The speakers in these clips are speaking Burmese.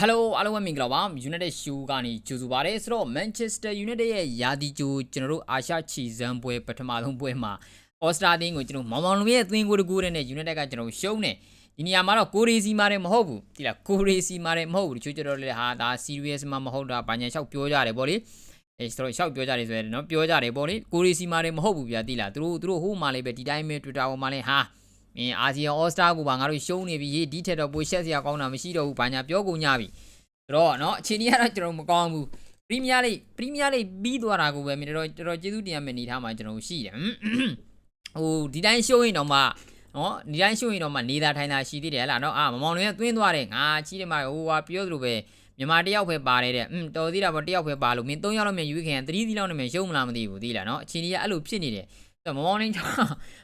Hello အားလုံးပဲမင်္ဂလာပါ United Show ကနေကြိုဆိုပါရစေဆိုတော့ Manchester United ရဲ့ယာတီဂျိုကျွန်တော်တို့အာရှချီစမ်းပွဲပထမဆုံးပွဲမှာ All-Star အသင်းကိုကျွန်တော်မောင်မောင်လုံးရဲ့အသင်းကိုတကူတဲ့နဲ့ United ကကျွန်တော်ရှုံးတယ်ဒီနေရာမှာတော့ကိုရီစီမာတယ်မဟုတ်ဘူးဒီလားကိုရီစီမာတယ်မဟုတ်ဘူးတချို့ကျတော့လေဟာဒါ serious မှမဟုတ်တာဘာညာလျှောက်ပြောကြတယ်ဗောလေအဲဆိုတော့လျှောက်ပြောကြတယ်ဆိုရင်နော်ပြောကြတယ်ဗောလေကိုရီစီမာတယ်မဟုတ်ဘူးဗျာတိလားသူတို့သူတို့ဟိုမှာလေးပဲဒီတိုင်းပဲ Twitter ပေါ်မှာလေးဟာ မင်းအာဆီယံ All-Star ကိုပါငါတို့ရှုံးနေပြီရေးဒီထက်တော့ပိုရှက်စရာကောင်းတာမရှိတော့ဘူးဘာညာပြောကုန်ကြပြီ ဆိုတော့เนาะအခြေအနေကတော့ကျွန်တော်မကောင်းဘူးပရီးမီးယားလိပရီးမီးယားလိပြီးသွားတာကိုပဲမင်းတော်တော်ကျေးဇူးတင်ရမယ့်အနေထားမှာကျွန်တော်ရှိတယ်ဟိုဒီတိုင်းရှိုးရင်တော့မှเนาะဒီတိုင်းရှိုးရင်တော့မှနေတာထိုင်တာရှိသေးတယ်ဟလားเนาะအာမမောင်လေးကသွင်းသွားတယ်ငါကြီးတယ်မှာဟိုဟာပြောသလိုပဲမြန်မာတယောက်ပဲပါတယ်တဲ့อืมတော်သေးတာပေါ့တယောက်ပဲပါလို့မင်း၃ယောက်လောက်မြန်ယူခင်3သီးလောက်နဲ့မြန်ရှုံးမလားမသိဘူးသိလားเนาะအခြေအနေကအဲ့လိုဖြစ်နေတယ် ဆိုတော့မောင်းနေကြ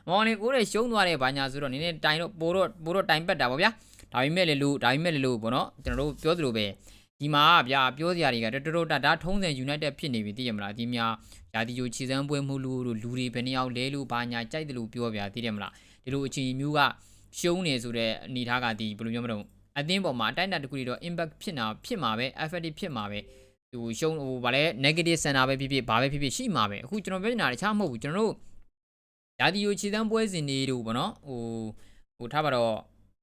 မောင်းနေကိုတဲ့ရှုံးသွားတဲ့ဘာညာဆိုတော့နင်းနေတိုင်တော့ပိုတော့ပိုတော့တိုင်ပတ်တာဗောဗျာဒါပေမဲ့လေလို့ဒါပေမဲ့လေလို့ဗောနော်ကျွန်တော်တို့ပြောသလိုပဲဒီမှာဗျာပြောစရာတွေကတော်တော်တဒါထုံးစံ United ဖြစ်နေပြီသိရမလားဒီများယာတီယိုခြေစမ်းပွဲမှုလို့လူတွေဘယ်နှစ်ယောက်လဲလို့ဘာညာကြိုက်တယ်လို့ပြောဗျာသိတယ်မလားဒီလိုအခြေအနေမျိုးကရှုံးနေဆိုတဲ့အနေထားကဒီဘယ်လိုမျိုးမလို့အသင်းပေါ်မှာအတိုင်းအတာတစ်ခုတွေတော့ impact ဖြစ်နေတာဖြစ်မှာပဲ effect ဖြစ်မှာပဲဟိုရှုံးဟိုဗာလဲ negative center ပဲဖြစ်ဖြစ်ဘာပဲဖြစ်ဖြစ်ရှိမှာပဲအခုကျွန်တော်ပြောနေတာတခြားမဟုတ်ဘူးကျွန်တော်တို့ ယာတီယိုခြေစမ်းပွဲစဉ်တွေတို့ဗောနော်ဟိုဟိုထားပါတော့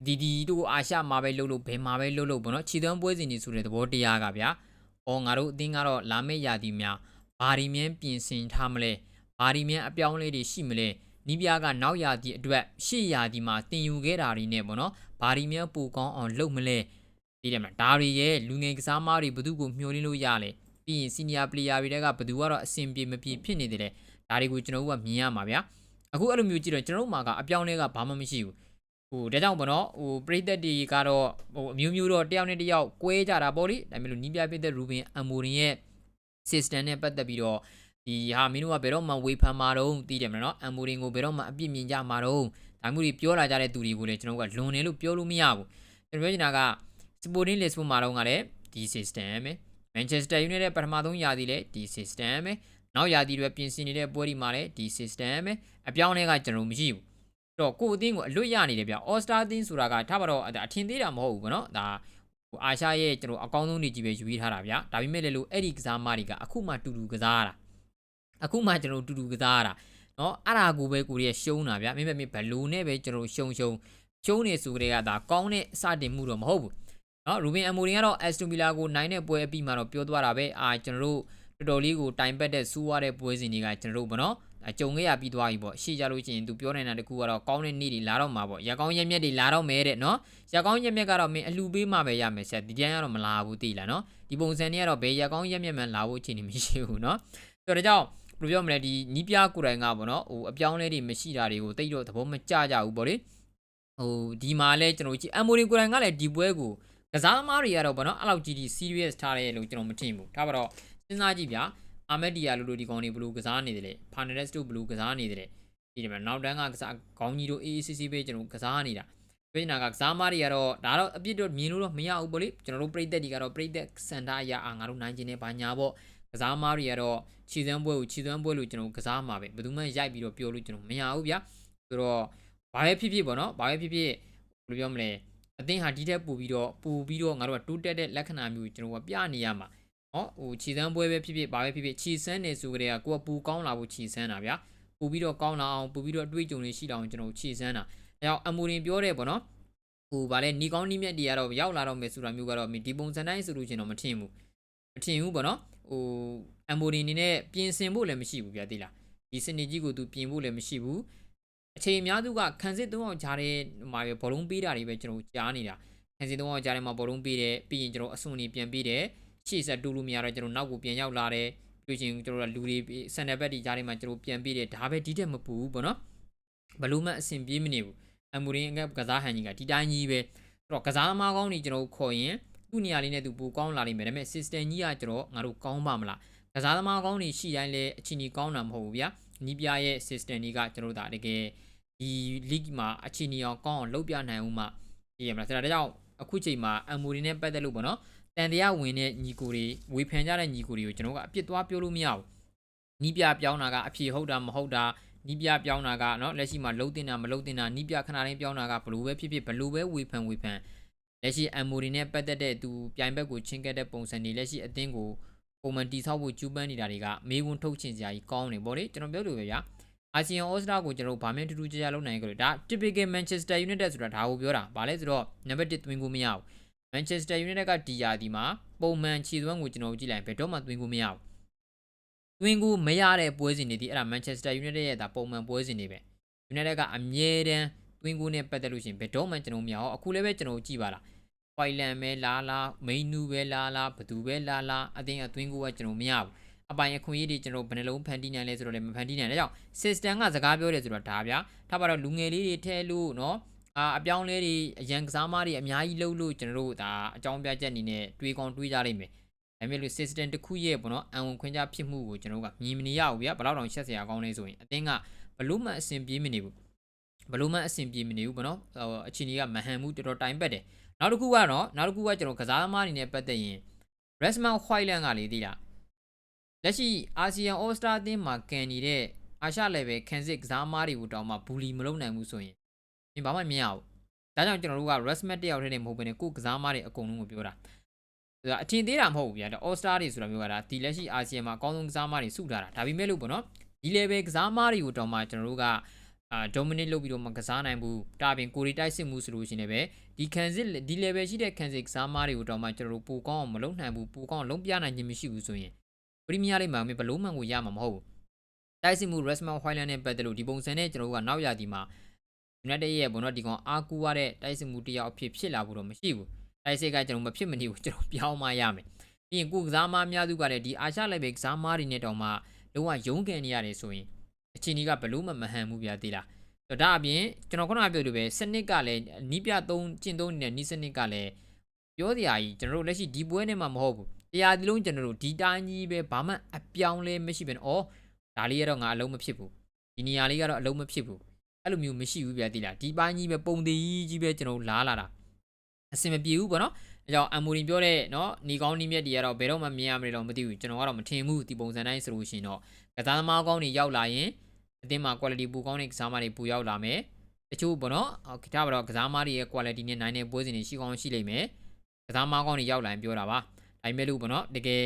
ဒီဒီတို့အာရှမှာပဲလှုပ်လို့ဘယ်မှာပဲလှုပ်လို့ပေါ့နော်ခြေသွမ်းပွဲစဉ်ကြီးဆိုတဲ့သဘောတရားကဗျာ။အော်ငါတို့အတင်းကတော့လာမယ့်ရာသီများဘာဒီမြန်းပြင်ဆင်ထားမလဲ။ဘာဒီမြန်းအပြောင်းအလဲတွေရှိမလဲ။နီးပြားကနောက်ရာသီအတွက်ရှေ့ရာသီမှာတင်ယူခဲ့တာတွေနဲ့ပေါ့နော်။ဘာဒီမြန်းပူကောင်းအောင်လုပ်မလဲ။သိတယ်မလား။ဒါတွေရဲ့လူငယ်ကစားမားတွေဘသူကိုမျှော်လင့်လို့ရလဲ။ပြီးရင် senior player တွေတဲကဘသူကတော့အဆင်ပြေမပြေဖြစ်နေတယ်လေ။ဒါတွေကိုကျွန်တော်တို့ကမြင်ရမှာဗျာ။ အခုအဲ့လိုမျိုးကြည့်တော့ကျွန်တော်တို့မှာကအပြောင်းအလဲကဘာမှမရှိဘူး။ဟိုဒါကြောင့်ပေါ့နော်ဟိုပရိသတ်တွေကတော့ဟိုအမျိုးမျိုးတော့တယောက်နဲ့တယောက်ကွဲကြတာပေါ့လေဒါပေမဲ့လို့နီးပြပြတဲ့ရူဘင်အမိုရင်ရဲ့ system နဲ့ပတ်သက်ပြီးတော့ဒီဟာမင်းတို့ကဘယ်တော့မှဝေဖန်မှာတော့တည်တယ်မလားနော်အမိုရင်ကိုဘယ်တော့မှအပြစ်မြင်ကြမှာတော့ဒါမျိုးတွေပြောလာကြတဲ့သူတွေကိုလည်းကျွန်တော်ကလွန်တယ်လို့ပြောလို့မရဘူးကျွန်တော်ပြောချင်တာက Sporting Lisbon မှာတော့ကလည်းဒီ system ပဲ Manchester United ပထမဆုံးရာသီလည်းဒီ system ပဲ နောက်ရာသီတွေပြင်ဆင်နေတဲ့ပွဲဒီမှာလည်းဒီ system ပဲအပြောင်းအလဲကကျွန်တော်မရှိဘူးတော့ကိုအသင်းကိုအလွတ်ရနေတယ်ဗျ။ All Star အသင်းဆိုတာကထားပါတော့အထင်သေးတာမဟုတ်ဘူးဗောနော်။ဒါဟိုအာရှရဲ့ကျွန်တော်အကောင်းဆုံးနေကြီးပဲယူရေးထားတာဗျာ။ဒါပေမဲ့လည်းလို့အဲ့ဒီကစားမတွေကအခုမှတူတူကစားရတာ။အခုမှကျွန်တော်တူတူကစားရတာ။နော်အဲ့ဒါကိုပဲကိုရီးယားရှုံးတာဗျာ။မင်းမမင်းဘလူနဲ့ပဲကျွန်တော်ရှုံရှုံရှုံးနေဆိုကြတဲ့ကဒါကောင်းတဲ့အစတင်မှုတော့မဟုတ်ဘူး။နော်ရူဘင်အမိုရင်ကတော့ Aston Villa ကိုနိုင်တဲ့ပွဲအပြီးမှာတော့ပြောသွားတာပဲ။အာကျွန်တော်တို့ တော်တော်လေးကိုတိုင်ပတ်တဲ့စူးရတဲ့ပွဲစဉ်တွေကကျွန်တော်တို့ဗောနော်။အကြုံခဲ့ရပြီးသွားပြီပေါ့ရှေ့ကြလို့ရှိရင်သူပြောနေတာတခုကတော့ကောင်းတဲ့နေ့တွေလာတော့မှာပေါ့ရကောင်းရက်မြက်တွေလာတော့မယ်တဲ့နော်ရကောင်းရက်မြက်ကတော့မင်းအလှပေးမှပဲရမယ်ဆက်ဒီတန်းကတော့မလာဘူးသိလားနော်ဒီပုံစံတွေကတော့ဘယ်ရကောင်းရက်မြက်မှလာဖို့အခြေအနေမရှိဘူးနော်ဆိုတော့ဒါကြောင့်ဘယ်လိုပြောမလဲဒီနီးပြကိုယ်တိုင်ကပေါ့နော်ဟိုအပြောင်းလဲတွေမရှိတာတွေကိုတိတ်တော့သဘောမကျကြဘူးပေါ့လေဟိုဒီမှာလဲကျွန်တော်ကြည့်အမိုရီကိုယ်တိုင်ကလည်းဒီပွဲကိုကစားသမားတွေကတော့ပေါ့နော်အဲ့လောက်ကြီးကြီး serious ထားတယ်လို့ကျွန်တော်မထင်ဘူးဒါပါတော့ စဉ်းစားကြည့်ဗျာအာမက်ဒီယာလိုလိုဒီကောင်တွေဘလူးကစားနေတယ်လေဖာနရက်စ်တို့ဘလူးကစားနေတယ်လေဒီမှာနောက်တန်းကကစားခေါင်းကြီးတို့အေးအေးဆေးဆေးပဲကျွန်တော်ကစားနေတာပြည်နာကကစားမတွေကတော့ဒါတော့အပြစ်တော့မြင်လို့တော့မရဘူးပေါ့လေကျွန်တော်တို့ပြည်သက်တွေကတော့ပြည်သက်စန်တာအရာအာငါတို့နိုင်ခြင်းနဲ့ဘာညာပေါ့ကစားမတွေကတော့ခြေစမ်းပွဲကိုခြေစမ်းပွဲလို့ကျွန်တော်ကစားမှာပဲဘယ်သူမှရိုက်ပြီးတော့ပြောလို့ကျွန်တော်မရဘူးဗျာဆိုတော့ဘာပဲဖြစ်ဖြစ်ပေါ့နော်ဘာပဲဖြစ်ဖြစ်ဘယ်လိုပြောမလဲအသင်းဟာဒီထက်ပိုပြီးတော့ပိုပြီးတော့ငါတို့ကတိုးတက်တဲ့လက္ခဏာမျိုးကျွန်တော်ကပြနေရမှာ နော်ဟိုခြီစမ်းပွဲပဲဖြစ်ဖြစ်ဘာပဲဖြစ်ဖြစ်ခြီစမ်းနေဆိုကြတဲ့ကကိုကပူကောင်းလာဖို့ခြီစမ်းတာဗျာပူပြီးတော့ကောင်းလာအောင်ပူပြီးတော့အတွေ့အကြုံတွေရှိလာအောင်ကျွန်တော်ခြီစမ်းတာအဲတော့အမူရင်ပြောတယ်ပေါ့နော်ဟိုဗာလဲနီကောင်းနီးမြက်တွေကတော့ရောက်လာတော့မယ်ဆိုတာမျိုးကတော့ဒီပုံစံတိုင်းဆိုလို့ရှင်တော့မထင်ဘူးမထင်ဘူးပေါ့နော်ဟိုအမူရင်နေနဲ့ပြင်ဆင်ဖို့လည်းမရှိဘူးဗျာသိလားဒီစနစ်ကြီးကိုသူပြင်ဖို့လည်းမရှိဘူးအခြေအများစုကခံစစ်သုံးအောင်ကြားတဲ့မှာပဲဘောလုံးပေးတာတွေပဲကျွန်တော်ကြားနေတာခံစစ်သုံးအောင်ကြားတဲ့မှာဘောလုံးပေးတယ်ပြီးရင်ကျွန်တော်အစွန်နေပြန်ပေးတယ် ရှေ့ဆက်တူလို့မရတော့ကျွန်တော်နောက်ကိုပြန်ရောက်လာတယ်ပြီးချင်းကျွန်တော်တို့လူတွေစန်နယ်ဘက်ဒီကြားထဲမှာကျွန်တော်ပြန်ပြီးတယ်ဒါပဲဒီတက်မပူဘူးပေါ့နော်ဘလို့မှအဆင်ပြေးမနေဘူးအမူရင်းအကကစားဟန်ကြီးကဒီတိုင်းကြီးပဲအဲ့တော့ကစားသမားကောင်းတွေကျွန်တော်ခေါ်ရင်သူ့နေရာလေးနဲ့သူပူကောင်းလာလိမ့်မယ်ဒါပေမဲ့ system ကြီးကကျွန်တော်ငါတို့ကောင်းပါမလားကစားသမားကောင်းတွေရှိတိုင်းလဲအချင်းကြီးကောင်းတာမဟုတ်ဘူးဗျာနီးပြရဲ့ system တွေကကျွန်တော်တို့ဒါတကယ်ဒီ league မှာအချင်းကြီးအောင်ကောင်းအောင်လုပ်ပြနိုင်ဦးမှဒီရမလားဒါကြောင့်အခုချိန်မှာအမူရင်းနဲ့ပတ်သက်လို့ပေါ့နော် တန်တရားဝင်တဲ့ညီကိုတွေဝေဖန်ကြတဲ့ညီကိုတွေကိုကျွန်တော်ကအပြစ်သွားပြောလို့မရဘူးနီးပြပြောင်းတာကအဖြေဟုတ်တာမဟုတ်တာနီးပြပြောင်းတာကเนาะလက်ရှိမှာလုံးတင်တာမလုံးတင်တာနီးပြခဏတိုင်းပြောင်းတာကဘလို့ပဲဖြစ်ဖြစ်ဘလို့ပဲဝေဖန်ဝေဖန် လက်ရှိ MOD နဲ့ပတ်သက်တဲ့သူပြိုင်ဘက်ကိုချင်းကက်တဲ့ပုံစံတွေလက်ရှိအသင်းကိုပုံမှန်တီဆောက်ဖို့ကြိုးပမ်းနေတာတွေကမေးခွန်းထုတ်ချင်စရာကြီးကောင်းနေပေါ့လေကျွန်တော်ပြောလို့ပဲဗျာအာဆီယံဩစတြာကိုကျွန်တော်တို့ဗာမင်းတူတူကြကြလုပ်နိုင်ကြလို့ဒါ typical Manchester United ဆိုတာဒါကိုပြောတာဗာလဲဆိုတော့ number 1 twin ကိုမရဘူး မန်ချက်စတာယူနိုက်တက်ကဒီယာဒီမှာပုံမှန်ခြေစွမ်းကိုကျွန်တော်ကြည့်လိုက်ဘယ်တော့မှသွင်းကိုမရဘူးသွင်းကိုမရတဲ့ပွဲစဉ်တွေဒီအဲ့ဒါမန်ချက်စတာယူနိုက်တက်ရဲ့ဒါပုံမှန်ပွဲစဉ်တွေပဲယူနိုက်တက်ကအမြဲတမ်းသွင်းကိုနဲ့ပတ်သက်လို့ရှိရင်ဘယ်တော့မှကျွန်တော်မရအောင်အခုလည်းပဲကျွန်တော်ကြည့်ပါလားဖိုင်လန်ပဲလာလာမိန်နူပဲလာလာဘသူပဲလာလာအတင်းအသွင်းကိုကကျွန်တော်မရဘူးအပိုင်အခွင့်အရေးတွေကျွန်တော်ဘယ်နှလုံးဖန်တီးနိုင်လဲဆိုတော့လည်းမဖန်တီးနိုင်တဲ့ကြောင့် system ကစကားပြောတယ်ဆိုတော့ဒါဗျာထားပါတော့လူငယ်လေးတွေထဲလို့နော် အာအပြောင်းလဲတွေအရန်ကစားမတွေအများကြီးလှုပ်လို့ကျွန်တော်တို့ဒါအကြောင်းပြချက်အနေနဲ့တွေးကောင်းတွေးကြလိမ့်မယ်ဒါပေမဲ့လို့ system တစ်ခုရဲ့ပေါ့နော်အံဝင်ခွင့်ကြဖြစ်မှုကိုကျွန်တော်တို့ကမြင်မနေရဘူးဗျာဘယ်တော့တောင်ရှက်စရာကောင်းလဲဆိုရင်အတင်းကဘလို့မှအဆင်ပြေမနေဘူးဘလို့မှအဆင်ပြေမနေဘူးပေါ့နော်ဟိုအချင်းကြီးကမဟန်မှုတော်တော်တိုင်ပတ်တယ်နောက်တစ်ခုကတော့နောက်တစ်ခုကကျွန်တော်ကစားသမားအနေနဲ့ပတ်သက်ရင် Resman Whiteland ကလေသိလားလက်ရှိအာဆီယံ All Star အသင်းမှာကန်နေတဲ့အာရှ level ခန်းစစ်ကစားသမားတွေကိုတောင်မှဘူလီမလုပ်နိုင်ဘူးဆိုရင် ဒီဘာမှမရဘူးဒါကြောင့်ကျွန်တော်တို့က Resman တယောက်တည်းနဲ့မဟုတ်ဘဲနဲ့ကိုယ်ကစားသမားတွေအကုန်လုံးကိုပြောတာဒါအထင်သေးတာမဟုတ်ဘူးဗျာဒါ All Star တွေဆိုတာမျိုးကဒါဒီလက်ရှိအာဆီယံမှာအကောင်းဆုံးကစားသမားတွေစုထားတာဒါပေမဲ့လို့ပေါ့နော်ဒီ level ကစားသမားတွေကိုတောင်မှကျွန်တော်တို့ကအာ dominate လုပ်ပြီးတော့မကစားနိုင်ဘူးဒါပြင်ကိုရီတိုက်စစ်မှုဆိုလို့ရှိရင်လည်းဒီခံစစ်ဒီ level ရှိတဲ့ခံစစ်ကစားမားတွေကိုတော့မှကျွန်တော်တို့ပိုကောင်းအောင်မလုပ်နိုင်ဘူးပိုကောင်းအောင်လုံးပြနိုင်ခြင်းမရှိဘူးဆိုရင်ပရီးမီးယားလိမှာဘလုံးမှန်ကိုရမှာမဟုတ်ဘူးတိုက်စစ်မှု Resman Highland နဲ့ပတ်သက်လို့ဒီပုံစံနဲ့ကျွန်တော်တို့ကနောက်ရဒီမှာ United ရဲ့ဘောနော်ဒီကောင်အားကူရတဲ့တိုက်စစ်မှုတယောက်အဖြစ်ဖြစ်လာဖို့တော့မရှိဘူးတိုက်စစ်ကကျွန်တော်မဖြစ်မနေဘူးကျွန်တော်ပြောင်းမှရမယ်ပြီးရင်ကိုကစားမားများစုကလည်းဒီအာရှ level ကစားမားတွေနဲ့တောင်မှလုံးဝရုန်းကန်နေရတယ်ဆိုရင်အချင်းကြီးကဘလို့မှမဟန်ဘူးဗျာသေးလားဒါအပြင်ကျွန်တော်ခုနကပြောလို့ပဲစနစ်ကလည်းနီးပြသုံးကျင့်သုံးနေတဲ့နီးစနစ်ကလည်းပြောစရာကြီးကျွန်တော်တို့လက်ရှိဒီပွဲနဲ့မှမဟုတ်ဘူးတရားဒီလုံးကျွန်တော်တို့ဒီတိုင်းကြီးပဲဘာမှအပြောင်းလဲမရှိဘဲနဲ့ဩဒါလေးကတော့ငါအလုံးမဖြစ်ဘူးဒီနေရာလေးကတော့အလုံးမဖြစ်ဘူး အဲ့လိုမျိုးမရှိဘူးဗျာတိလားဒီပိုင်းကြီးပဲပုံသေးကြီးပဲကျွန်တော်လားလာတာအစင်မပြေဘူးပေါ့နော်အဲကြောင့်အမ်မိုရင်ပြောတဲ့နော်နေကောင်းနေမြက်တွေကတော့ဘယ်တော့မှမြင်ရမလဲတော့မသိဘူးကျွန်တော်ကတော့မထင်ဘူးဒီပုံစံတိုင်းဆိုလို့ရှိရင်တော့ကစားသမားကောင်းတွေရောက်လာရင်အသင်းမှာ quality ပူကောင်းတဲ့ကစားသမားတွေပူရောက်လာမယ်တချို့ပေါ့နော်ခတာပါတော့ကစားသမားတွေရဲ့ quality နဲ့နိုင်တဲ့ပွဲစဉ်တွေရှိကောင်းရှိလိမ့်မယ်ကစားသမားကောင်းတွေရောက်လာရင်ပြောတာပါဒါပေမဲ့လို့ပေါ့နော်တကယ်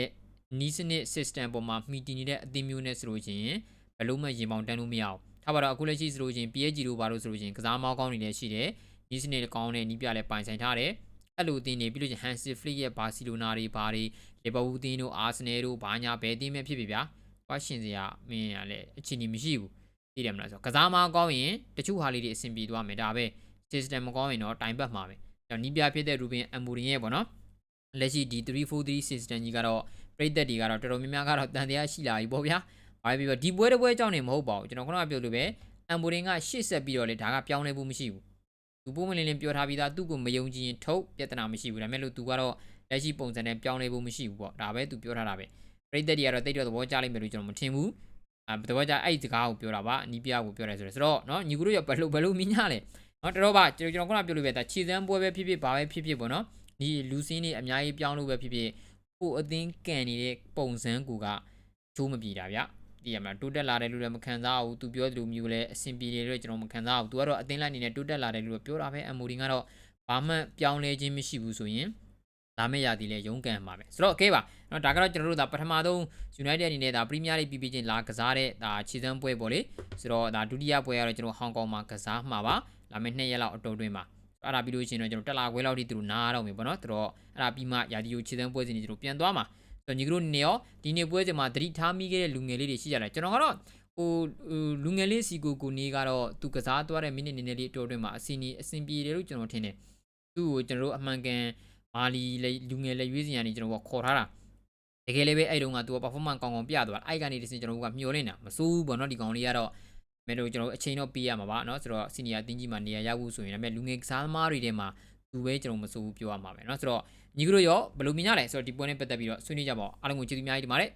နီးစနစ် system ပေါ်မှာမှီတည်နေတဲ့အသင်းမျိုးနဲ့ဆိုလို့ရှိရင်ဘယ်လို့မှရင်ပေါင်တန်းလို့မရအောင် ထားပါတော့အခုလက်ရှိဆိုလို့ရှိရင် PSG တို့ဘာလို့ဆိုလို့ရှိရင်ကစားသမားကောင်းတွေလည်းရှိတယ်နီးစနစ်ကောင်းတဲ့နီးပြလည်းပိုင်ဆိုင်ထားတယ်အဲ့လိုအသင်းတွေပြီးလို့ချင်း Hansi Flick ရဲ့ Barcelona တွေဘာတွေ Liverpool အသင်းတို့ Arsenal တို့ဘာညာဘယ်အသင်းပဲဖြစ်ဖြစ်ဗျာ။ဘာရှင်စရာမင်းရလဲအချင်းကြီးမရှိဘူး။သိတယ်မလားဆိုကစားမကောင်းရင်တချို့ဟာလေးတွေအဆင်ပြေသွားမယ်ဒါပဲ system မကောင်းရင်တော့တိုင်ပတ်မှာပဲ။ကြောင့်နီးပြဖြစ်တဲ့ Ruben Amorim ရဲ့ပေါ့နော်။လက်ရှိဒီ343 system ကြီးကတော့ပြည်သက်တွေကတော့တော်တော်များများကတော့တန်တရားရှိလာပြီပေါ့ဗျာ။ ။ဘာပဲပြောဒီပွဲတစ်ပွဲကြောင့်နေမဟုတ်ပါဘူးကျွန်တော်ခုနကပြောလို့ပဲအမ်ဘိုဒင်ကရှေ့ဆက်ပြီးတော့လေဒါကပြောင်းလဲဖို့မရှိဘူး။သူပုံမလင်းလင်းပြောထားပြီးသားသူ့ကိုမယုံကြည်ရင်ထုတ်ပြဿနာမရှိဘူး။ဒါမဲ့လို့သူကတော့လက်ရှိပုံစံနဲ့ပြောင်းလဲဖို့မရှိဘူးပေါ့။ဒါပဲသူပြောထားတာပဲ။ပရိသတ်တွေကတော့တိတ်တော့သဘောကျလိမ့်မယ်လို့ကျွန်တော်မထင်ဘူး။အဲသဘောကျအဲ့ဒီစကားကိုပြောတာပါ။နီးပြကိုပြောတယ်ဆိုတော့ဆိုတော့နော်ညီကိုတို့ရဘယ်လိုဘယ်လိုမြင်ရလဲ။နော်တော်တော့ပါကျွန်တော်ခုနကပြောလို့ပဲဒါခြေစမ်းပွဲပဲဖြစ်ဖြစ်ဘာပဲဖြစ်ဖြစ်ပေါ့နော်။ဒီလူစင်းတွေအများကြီးပြောင်းလို့ပဲဖြစ်ဖြစ်ကိုအသင်းကန်နေတဲ့ပုံစံကူကချိုးမပြေတာဗျ။ ဒီရမှာတိုးတက်လာတယ်လို့လည်းမခံစားဘူးသူပြောသလိုမျိုးလည်းအဆင်ပြေတယ်လို့ကျွန်တော်မခံစားဘူးသူကတော့အသင်းလိုက်နေနဲ့တိုးတက်လာတယ်လို့ပြောတာပဲအမိုဒီကတော့ဘာမှပြောင်းလဲခြင်းမရှိဘူးဆိုရင်လာမယ့်ရာသီလဲရုန်းကန်မှာပဲဆိုတော့โอเคပါเนาะဒါကတော့ကျွန်တော်တို့ဒါပထမဆုံး United အနေနဲ့ဒါ Premier League ပြီးပြီးချင်းလာကစားတဲ့ဒါခြေစမ်းပွဲပေါ့လေဆိုတော့ဒါဒုတိယပွဲကတော့ကျွန်တော်ဟောင်ကောင်မှာကစားမှာပါလာမယ့်2ရက်လောက်အတုံးတွင်းမှာအဲ့ဒါပြီးလို့ရှိရင်တော့ကျွန်တော်တက်လာခွဲလောက်ထိသူတို့နားတော့မယ်ပေါ့နော်သူတို့အဲ့ဒါပြီးမှရာသီကိုခြေစမ်းပွဲစဉ်တွေကျွန်တော်ပြန်သွားမှာဆို တော့ညီကတို့နေရောဒီနေ့ပွဲစဉ်မှာသတိထားမိခဲ့တဲ့လူငယ်လေးတွေရှိကြတယ်ကျွန်တော်ကတော့ဟိုလူငယ်လေးစီကိုကိုနေကတော့သူကစားသွားတဲ့မိနစ်နည်းနည်းလေးအတော်တွင်းမှာအစီနီအစင်ပြေတယ်လို့ကျွန်တော်ထင်တယ်သူ့ကိုကျွန်တော်တို့အမှန်ကန်မာလီလူငယ်လက်ရွေးစင်ကနေကျွန်တော်ကခေါ်ထားတာတကယ်လည်းပဲအဲ့တုန်းကသူက performance ကောင်းကောင်းပြသွားတာအဲ့ကနေတစင်ကျွန်တော်တို့ကမျောနေတာမစိုးဘူးပေါ့နော်ဒီကောင်လေးကတော့မဲ့တို့ကျွန်တော်အချိန်တော့ပေးရမှာပါเนาะဆိုတော့စီနီယာတင်းကြီးမှာနေရာရဖို့ဆိုရင်လည်းလူငယ်ကစားသမားတွေထဲမှာသူပဲကျွန်တော်မစိုးဘူးပြောရမှာပဲเนาะဆိုတော့ ညီကတို့ရောဘယ်လိုမြင်ကြလဲဆိုတော့ဒီပွဲနဲ့ပတ်သက်ပြီးတော့ဆွေးနွေးကြပါဦးအားလုံးကိုကျေးဇူးအများကြီးတင်ပါတယ်